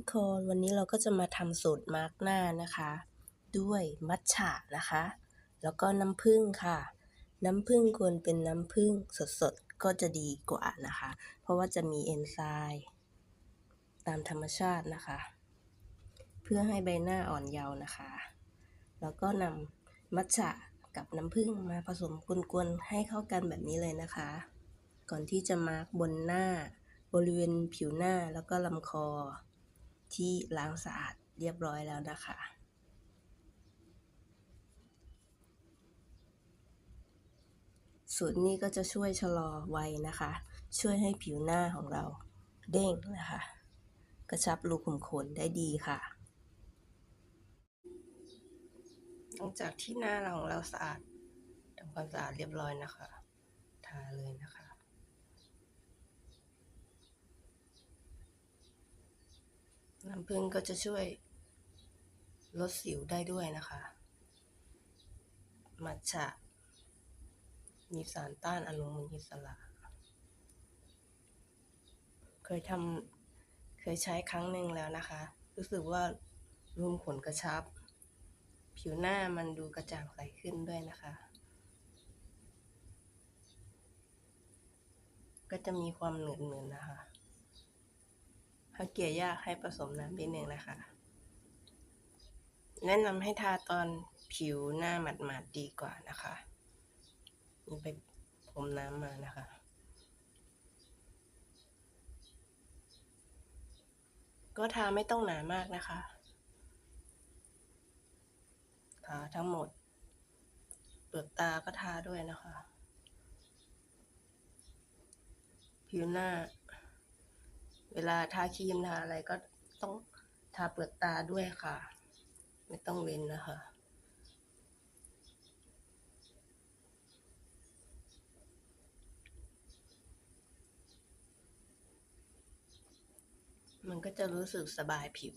ทุกคนวันนี้เราก็จะมาทำสูตรมาร์กหน้านะคะ ด้วยมัทฉะนะคะ แล้วก็น้ำผึ้งค่ะ น้ำผึ้งควรเป็นน้ำผึ้งสดๆ ก็จะดีกว่านะคะ เพราะว่าจะมีเอนไซม์ตามธรรมชาตินะคะ เพื่อให้ใบหน้าอ่อนเยาว์นะคะ แล้วก็นำมัทฉะกับน้ำผึ้งมาผสมกวนๆให้เข้ากันแบบนี้เลยนะคะ ก่อนที่จะมาร์กบนหน้า บริเวณผิวหน้าแล้วก็ลำคอ ที่ล้างสะอาดเรียบร้อยแล้วนะคะ สูตรนี้ก็จะช่วยชะลอวัยนะคะ ช่วยให้ผิวหน้าของเราเด้งนะคะ กระชับรูขุมขนได้ดีค่ะ หลังจากที่หน้าเราของเราสะอาดทำความสะอาดเรียบร้อยนะคะ ทาเลยนะคะ น้ำผึ้งก็จะช่วยลดสิวได้ด้วยนะคะ มัทฉะ มีสารต้านอนุมูลอิสระ เคยทำเคยใช้ครั้งหนึ่งแล้วนะคะ รู้สึกว่ารูมขนกระชับ ผิวหน้ามันดูกระจ่างใสขึ้นด้วยนะคะ ก็จะมีความเหนืดเหนๆนะคะ ถ้าเกลี่ยยากให้ผสมน้ำนิดนึงนะคะ แนะนำให้ทาตอนผิวหน้าหมาดๆดีกว่านะคะนี่ไปพรมน้ำมานะคะก็ทาไม่ต้องหนามากนะคะ ทาทั้งหมด เปลือกตาก็ทาด้วยนะคะ ผิวหน้า เวลาทาครีมทาอะไรก็ต้องทาเปลือกตาด้วยค่ะ ไม่ต้องเว้นนะคะมันก็จะรู้สึกสบายผิว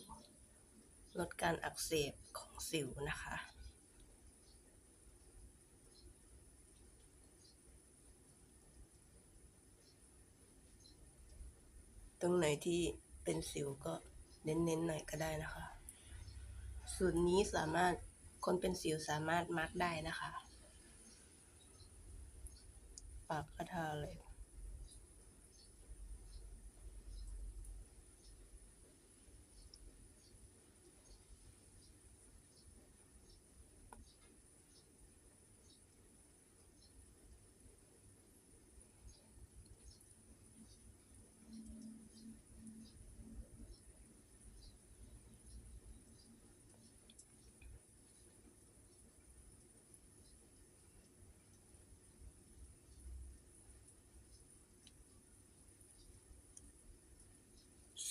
ลดการอักเสบของสิวนะคะ ตรงไหนที่เป็นสิวก็เน้นๆหน่อยก็ได้นะคะ สูตรนี้สามารถคนเป็นสิวสามารถมาร์กได้นะคะ ปากก็ทาเลย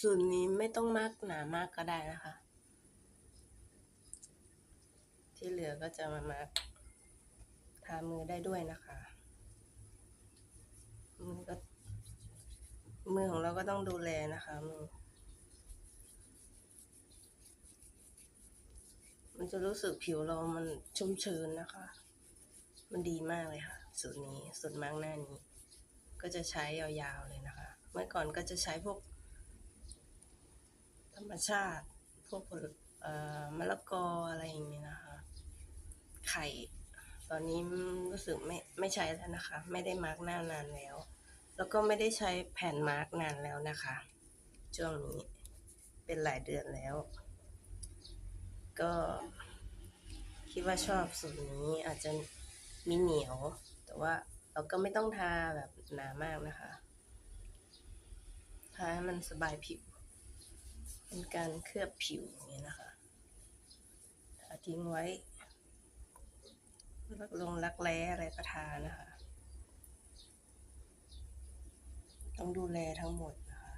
สูตรนี้ไม่ต้องมากหนามากก็ได้นะคะ ที่เหลือก็จะมามาทามือได้ด้วยนะคะมือก็มือของเราก็ต้องดูแลนะคะมือมันจะรู้สึกผิวเรามันชุ่มชื้นนะคะ มันดีมากเลยค่ะ สูตรนี้สูตรมาร์กหน้านี้ ก็จะใช้ยาวๆเลยนะคะ เมื่อก่อนก็จะใช้พวก ธรรมชาติพวกผลเอ่อมะละกออะไรอย่างเงี้ยนะคะ ไข่ ตอนนี้รู้สึกไม่ไม่ใช้แล้วนะคะ ไม่ได้มาร์กหน้านานแล้ว แล้วก็ไม่ได้ใช้แผ่นมาร์กนานแล้วนะคะ ช่วงนี้เป็นหลายเดือนแล้ว ก็คิดว่าชอบสูตรนี้อาจจะมีเหนียว แต่ว่าเราก็ไม่ต้องทาแบบหนามากนะคะ ทาให้มันสบายผิว เป็นการเคลือบผิวอย่างนี้ยนะคะทาทิ้งไว้ลักลงรักแร้อะไรก็ทานะคะ ต้องดูแลทั้งหมดนะคะ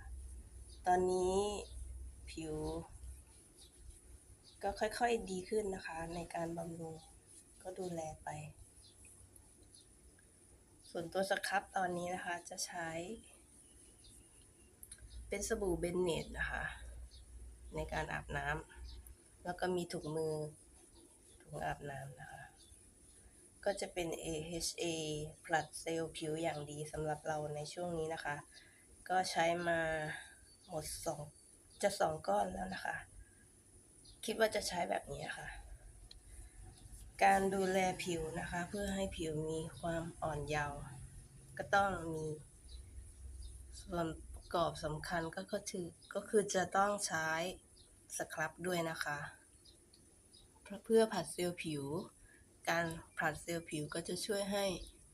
ตอนนี้ผิว ก็ค่อยๆดีขึ้นนะคะ ในการบำรุงก็ดูแลไป ส่วนตัวสครับตอนนี้นะคะจะใช้ เป็นสบู่เบนเนตนะคะ ในการอาบน้ำแล้วก็มีถุงมือถุงอาบน้ำนะคะ ก็จะเป็น AHA ผลัดเซลล์ผิวอย่างดีสำหรับเราในช่วงนี้นะคะ ก็ใช้มาหมดสองจะสองก้อนแล้วนะคะ คิดว่าจะใช้แบบนี้ค่ะ การดูแลผิวนะคะ เพื่อให้ผิวมีความอ่อนเยาว์ก็ต้องมีส่วน กอบสำคัญก็คือก็คือจะต้องใช้สครับด้วยนะคะ เพื่อผัดเซลล์ผิว การผัดเซลล์ผิวก็จะช่วยให้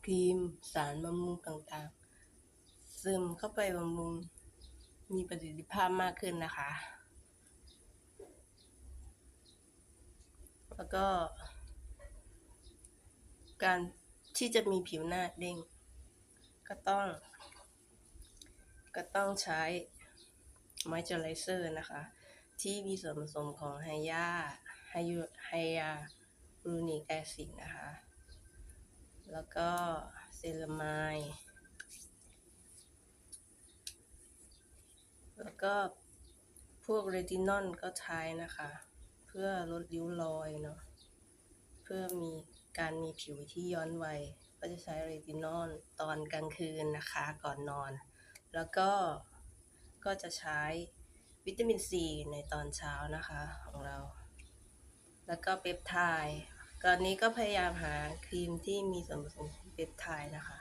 ครีมสารบำรุงต่างๆ ซึมเข้าไปบำรุงมีประสิทธิภาพมากขึ้นนะคะ แล้วก็ การที่จะมีผิวหน้าเด้งก็ต้อง ก็ต้องใช้มเจอไรเซอร์นะคะ ที่มีส่วนผสมของไฮยาไฮยูไฮยาลูนิกแอซิดนะคะ แล้วก็เซรามายแล้วก็พวกเรตินอลก็ใช้นะคะ เพื่อลดริ้วรอยเนาะเพื่อมีการมีผิวที่ย้อนวัยก็จะใช้เรตินอลตอนกลางคืนนะคะก่อนนอน แล้วก็ก็จะใช้วิตามินซีในตอนเช้านะคะของเรา แล้วก็เปปไทด์ก่อนนี้ก็พยายามหาครีมที่มีส่วนผสมของเปปไทด์นะคะ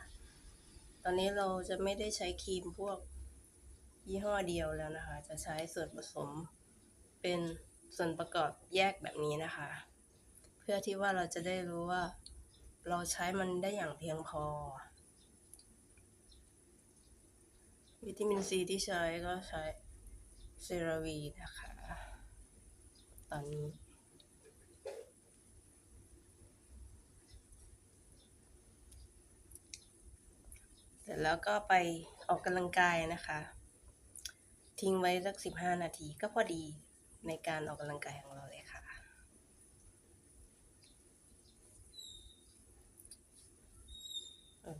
ตอนนี้เราจะไม่ได้ใช้ครีมพวกยี่ห้อเดียวแล้วนะคะ จะใช้ส่วนผสมเป็นส่วนประกอบแยกแบบนี้นะคะ เพื่อที่ว่าเราจะได้รู้ว่า เราใช้มันได้อย่างเพียงพอ วิตามินซีที่ใช้ก็ใช้เซราวีนะคะ ตอนนี้เสร็จแล้วก็ไปออกกำลังกายนะคะ ทิ้งไว้สักสิบห้านาทีก็พอดีในการออกกำลังกายของเรา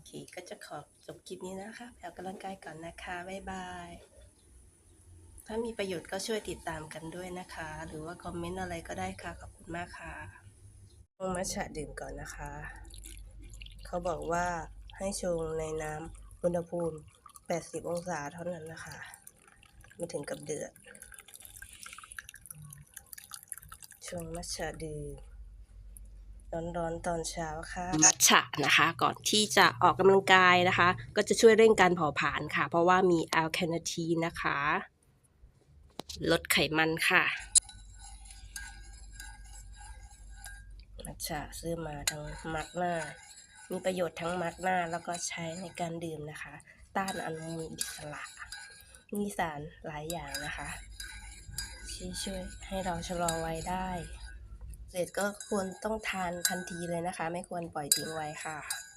เค ก็จะขอจบคลิปนี้นะคะไปออกกำลังกายก่อนนะคะ บ๊ายบาย ถ้ามีประโยชน์ก็ช่วยติดตามกันด้วยนะคะ หรือว่าคอมเมนต์อะไรก็ได้ค่ะ ขอบคุณมากค่ะลงมัชฉะดื่มก่อนนะคะ เขาบอกว่าให้ชงในน้ำอุณหภูมิ 80 องศาเท่านั้นนะคะ ไม่ถึงกับเดือด ชงมัชฉะดื่ม ร้อนๆตอนเช้าค่ะมัทฉะนะคะ ก่อนที่จะออกกำลังกายนะคะ ก็จะช่วยเร่งการเผาผลาญค่ะ เพราะว่ามีแอลคาเนทีนนะคะ ลดไขมันค่ะ มัทฉะซื้อมาทั้งมักหน้า มีประโยชน์ทั้งมักหน้าแล้วก็ใช้ในการดื่มนะคะ ต้านอนุมูลอิสระ มีสารหลายอย่างนะคะที่ช่วยให้เราชะลอวัยได้ เสร็จก็ควรต้องทานทันทีเลยนะคะ ไม่ควรปล่อยทิ้งไว้ค่ะ